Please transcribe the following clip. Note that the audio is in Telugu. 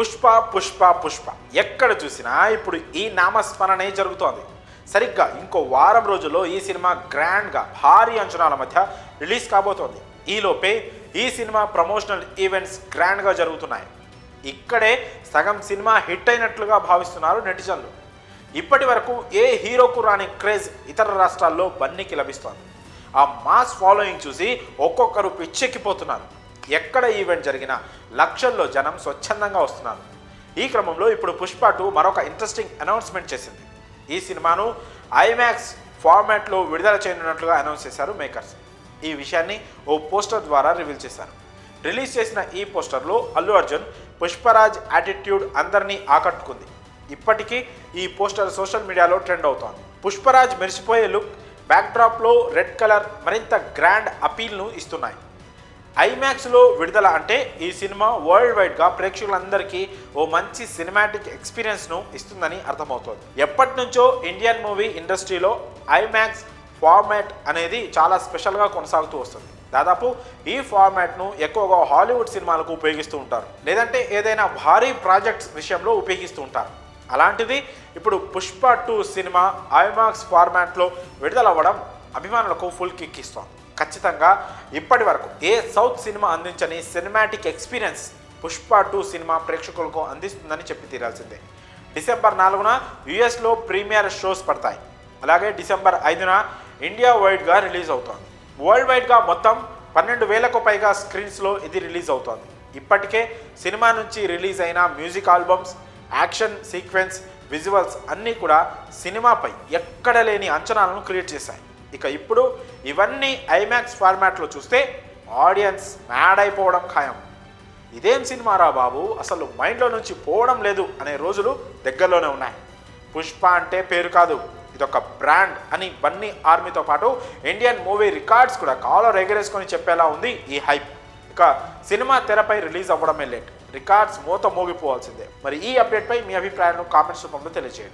పుష్ప పుష్ప పుష్ప. ఎక్కడ చూసినా ఇప్పుడు ఈ నామస్మరణే జరుగుతోంది. సరిగ్గా ఇంకో వారం రోజుల్లో ఈ సినిమా గ్రాండ్గా భారీ అంచనాల మధ్య రిలీజ్ కాబోతోంది. ఈలోపే ఈ సినిమా ప్రమోషనల్ ఈవెంట్స్ గ్రాండ్గా జరుగుతున్నాయి. ఇక్కడే సగం సినిమా హిట్ అయినట్లుగా భావిస్తున్నారు నెటిజన్లు. ఇప్పటి వరకు ఏ హీరోకు రాని క్రేజ్ ఇతర రాష్ట్రాల్లో బన్నీకి లభిస్తోంది. ఆ మాస్ ఫాలోయింగ్ చూసి ఒక్కొక్కరు పిచ్చెక్కిపోతున్నారు. ఎక్కడ ఈవెంట్ జరిగినా లక్షల్లో జనం స్వచ్ఛందంగా వస్తున్నారు. ఈ క్రమంలో ఇప్పుడు పుష్ప టూ మరొక ఇంట్రెస్టింగ్ అనౌన్స్మెంట్ చేసింది. ఈ సినిమాను ఐమాక్స్ ఫార్మాట్లో విడుదల చేయనున్నట్లుగా అనౌన్స్ చేశారు మేకర్స్. ఈ విషయాన్ని ఓ పోస్టర్ ద్వారా రివీల్ చేశారు. రిలీజ్ చేసిన ఈ పోస్టర్లో అల్లు అర్జున్ పుష్పరాజ్ యాటిట్యూడ్ అందరినీ ఆకట్టుకుంది. ఇప్పటికీ ఈ పోస్టర్ సోషల్ మీడియాలో ట్రెండ్ అవుతోంది. పుష్పరాజ్ మెరిసిపోయే లుక్ బ్యాక్డ్రాప్లో రెడ్ కలర్ మరింత గ్రాండ్ అపీల్ను ఇస్తున్నాయి. ఐమాక్స్లో విడుదల అంటే ఈ సినిమా వరల్డ్ వైడ్గా ప్రేక్షకులందరికీ ఓ మంచి సినిమాటిక్ ఎక్స్పీరియన్స్ను ఇస్తుందని అర్థమవుతోంది. ఎప్పటి నుంచో ఇండియన్ మూవీ ఇండస్ట్రీలో ఐమాక్స్ ఫార్మాట్ అనేది చాలా స్పెషల్గా కొనసాగుతూ వస్తుంది. దాదాపు ఈ ఫార్మాట్ను ఎక్కువగా హాలీవుడ్ సినిమాలకు ఉపయోగిస్తూ ఉంటారు. లేదంటే ఏదైనా భారీ ప్రాజెక్ట్స్ విషయంలో ఉపయోగిస్తూ ఉంటారు. అలాంటిది ఇప్పుడు పుష్ప టూ సినిమా ఐమాక్స్ ఫార్మాట్లో విడుదలవ్వడం అభిమానులకు ఫుల్ కిక్ ఇస్తోంది. ఖచ్చితంగా ఇప్పటి వరకు ఏ south cinema అందించని cinematic experience Pushpa two cinema ప్రేక్షకులకు అందిస్తుందని చెప్పి తీరాల్సిందే. డిసెంబర్ నాలుగున యుఎస్లో ప్రీమియర్ షోస్ పడతాయి. అలాగే డిసెంబర్ ఐదున ఇండియా వైడ్గా రిలీజ్ అవుతోంది. వరల్డ్ వైడ్గా మొత్తం పన్నెండు వేలకు పైగా స్క్రీన్స్లో ఇది రిలీజ్ అవుతోంది. ఇప్పటికే సినిమా నుంచి రిలీజ్ అయిన music albums action sequence visuals అన్నీ కూడా సినిమాపై ఎక్కడ లేని అంచనాలను క్రియేట్ చేశాయి. ఇక ఇప్పుడు ఇవన్నీ ఐమాక్స్ ఫార్మాట్లో చూస్తే ఆడియన్స్ మ్యాడ్ అయిపోవడం ఖాయం. ఇదేం సినిమారా బాబు? అసలు మైండ్లో నుంచి పోవడం లేదు అనే రోజులు దగ్గరలోనే ఉన్నాయి. పుష్ప అంటే పేరు కాదు ఇదొక బ్రాండ్ అని బన్నీ ఆర్మీతో పాటు ఇండియన్ మూవీ రికార్డ్స్ కూడా కాలర్ ఎగరేసుకొని చెప్పేలా ఉంది ఈ హైప్. ఇక సినిమా తెరపై రిలీజ్ అవ్వడమే లేట్. రికార్డ్స్ మూత మోగిపోవాల్సిందే. మరి ఈ అప్డేట్పై మీ అభిప్రాయాలను కామెంట్స్ రూపంలో తెలియజేయండి.